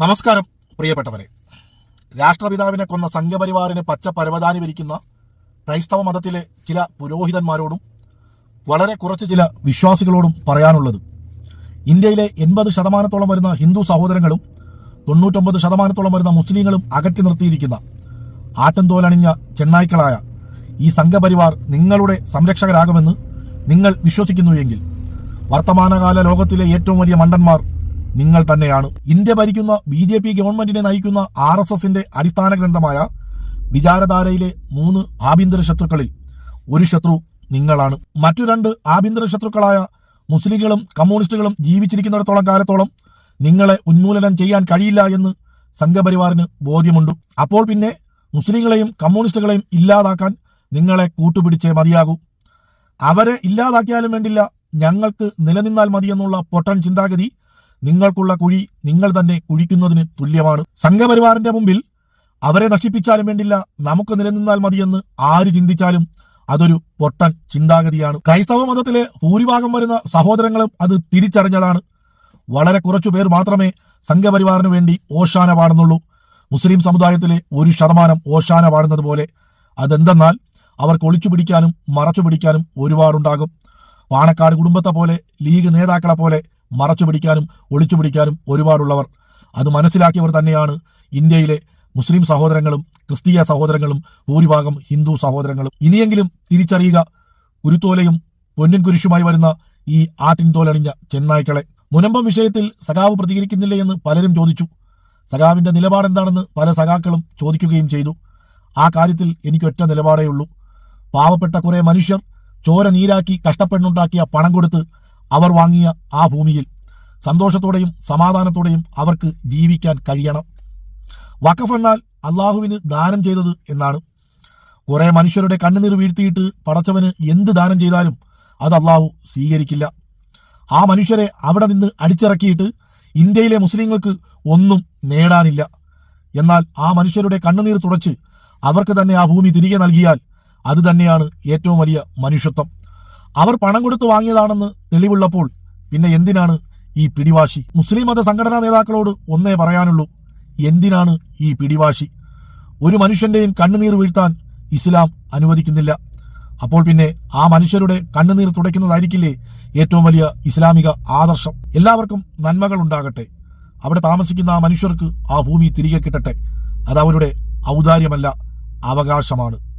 നമസ്കാരം പ്രിയപ്പെട്ടവരെ. രാഷ്ട്രപിതാവിനെ കൊന്ന സംഘപരിവാറിന് പച്ച പരവതാനി വിരിക്കുന്ന ക്രൈസ്തവ മതത്തിലെ ചില പുരോഹിതന്മാരോടും വളരെ കുറച്ച് ചില വിശ്വാസികളോടും പറയാനുള്ളത്. ഇന്ത്യയിലെ എൺപത് ശതമാനത്തോളം വരുന്ന ഹിന്ദു സഹോദരങ്ങളും തൊണ്ണൂറ്റൊമ്പത് ശതമാനത്തോളം വരുന്ന മുസ്ലിങ്ങളും അകറ്റി നിർത്തിയിരിക്കുന്ന ആട്ടൻതോലണിഞ്ഞ ചെന്നായ്ക്കളായ ഈ സംഘപരിവാർ നിങ്ങളുടെ സംരക്ഷകരാകുമെന്ന് നിങ്ങൾ വിശ്വസിക്കുന്നു എങ്കിൽ വർത്തമാനകാല ലോകത്തിലെ ഏറ്റവും വലിയ മണ്ടന്മാർ നിങ്ങൾ തന്നെയാണ്. ഇന്ത്യ ഭരിക്കുന്ന ബി ജെ പി ഗവൺമെന്റിനെ നയിക്കുന്ന ആർ എസ് എസിന്റെ അടിസ്ഥാന ഗ്രന്ഥമായ വിചാരധാരയിലെ മൂന്ന് ആഭ്യന്തര ശത്രുക്കളിൽ ഒരു ശത്രു നിങ്ങളാണ്. മറ്റു രണ്ട് ആഭ്യന്തര ശത്രുക്കളായ മുസ്ലിങ്ങളും കമ്മ്യൂണിസ്റ്റുകളും ജീവിച്ചിരിക്കുന്നിടത്തോളം കാലത്തോളം നിങ്ങളെ ഉന്മൂലനം ചെയ്യാൻ കഴിയില്ല എന്ന് സംഘപരിവാറിന് ബോധ്യമുണ്ട്. അപ്പോൾ പിന്നെ മുസ്ലിങ്ങളെയും കമ്മ്യൂണിസ്റ്റുകളെയും ഇല്ലാതാക്കാൻ നിങ്ങളെ കൂട്ടുപിടിച്ചേ മതിയാകൂ. അവരെ ഇല്ലാതാക്കിയാലും വേണ്ടില്ല ഞങ്ങൾക്ക് നിലനിന്നാൽ മതിയെന്നുള്ള പൊട്ടൻ ചിന്താഗതി നിങ്ങൾക്കുള്ള കുഴി നിങ്ങൾ തന്നെ കുഴിക്കുന്നതിന് തുല്യമാണ്. സംഘപരിവാറിന്റെ മുമ്പിൽ അവരെ നശിപ്പിച്ചാലും വേണ്ടില്ല നമുക്ക് നിലനിന്നാൽ മതിയെന്ന് ആര് ചിന്തിച്ചാലും അതൊരു പൊട്ടൻ ചിന്താഗതിയാണ്. ക്രൈസ്തവ മതത്തിലെ ഭൂരിഭാഗം വരുന്ന സഹോദരങ്ങളും അത് തിരിച്ചറിഞ്ഞതാണ്. വളരെ കുറച്ചു പേർ മാത്രമേ സംഘപരിവാറിന് വേണ്ടി ഓശാന പാടുന്നുള്ളൂ. മുസ്ലിം സമുദായത്തിലെ ഒരു ശതമാനം ഓശാന പാടുന്നത് പോലെ. അതെന്തെന്നാൽ അവർക്ക് ഒളിച്ചു പിടിക്കാനും മറച്ചു പിടിക്കാനും ഒരുപാടുണ്ടാകും. വാണക്കാട് കുടുംബത്തെ പോലെ ലീഗ് നേതാക്കളെ പോലെ മറച്ചു പിടിക്കാനും ഒളിച്ചു പിടിക്കാനും ഒരുപാടുള്ളവർ. അത് മനസ്സിലാക്കിയവർ തന്നെയാണ് ഇന്ത്യയിലെ മുസ്ലിം സഹോദരങ്ങളും ക്രിസ്തീയ സഹോദരങ്ങളും ഭൂരിഭാഗം ഹിന്ദു സഹോദരങ്ങളും. ഇനിയെങ്കിലും തിരിച്ചറിയുക കുരുത്തോലയും പൊന്നിൻ കുരിശുമായി വരുന്ന ഈ ആട്ടിൻ തോലണിഞ്ഞ ചെന്നായ്ക്കളെ. മുനമ്പം വിഷയത്തിൽ സഖാവ് പ്രതികരിക്കുന്നില്ല എന്ന് പലരും ചോദിച്ചു. സഖാവിന്റെ നിലപാടെന്താണെന്ന് പല സഖാക്കളും ചോദിക്കുകയും ചെയ്തു. ആ കാര്യത്തിൽ എനിക്കൊറ്റ നിലപാടേ ഉള്ളൂ. പാവപ്പെട്ട കുറെ മനുഷ്യർ ചോര നീരാക്കി കഷ്ടപ്പെട്ടുണ്ടാക്കിയ പണം കൊടുത്ത് അവർ വാങ്ങിയ ആ ഭൂമിയിൽ സന്തോഷത്തോടെയും സമാധാനത്തോടെയും അവർക്ക് ജീവിക്കാൻ കഴിയണം. വഖഫ് എന്നാൽ അള്ളാഹുവിന് ദാനം ചെയ്തത് എന്നാണ്. കുറെ മനുഷ്യരുടെ കണ്ണുനീർ വീഴ്ത്തിയിട്ട് പടച്ചവന് എന്ത് ദാനം ചെയ്താലും അത് അള്ളാഹു സ്വീകരിക്കില്ല. ആ മനുഷ്യരെ അവിടെ നിന്ന് അടിച്ചിറക്കിയിട്ട് ഇന്ത്യയിലെ മുസ്ലിങ്ങൾക്ക് ഒന്നും നേടാനില്ല. എന്നാൽ ആ മനുഷ്യരുടെ കണ്ണുനീർ തുടച്ച് അവർക്ക് തന്നെ ആ ഭൂമി തിരികെ നൽകിയാൽ അത് തന്നെയാണ് ഏറ്റവും വലിയ മനുഷ്യത്വം. അവർ പണം കൊടുത്തു വാങ്ങിയതാണെന്ന് തെളിവുള്ളപ്പോൾ പിന്നെ എന്തിനാണ് ഈ പിടിവാശി? മുസ്ലിം മത സംഘടനാ നേതാക്കളോട് ഒന്നേ പറയാനുള്ളൂ. എന്തിനാണ് ഈ പിടിവാശി? ഒരു മനുഷ്യന്റെയും കണ്ണുനീർ വീഴ്ത്താൻ ഇസ്ലാം അനുവദിക്കുന്നില്ല. അപ്പോൾ പിന്നെ ആ മനുഷ്യരുടെ കണ്ണുനീർ തുടയ്ക്കുന്നതായിരിക്കില്ലേ ഏറ്റവും വലിയ ഇസ്ലാമിക ആദർശം? എല്ലാവർക്കും നന്മകൾ ഉണ്ടാകട്ടെ. അവിടെ താമസിക്കുന്ന ആ മനുഷ്യർക്ക് ആ ഭൂമി തിരികെ കിട്ടട്ടെ. അത് അവരുടെ ഔദാര്യമല്ല അവകാശമാണ്.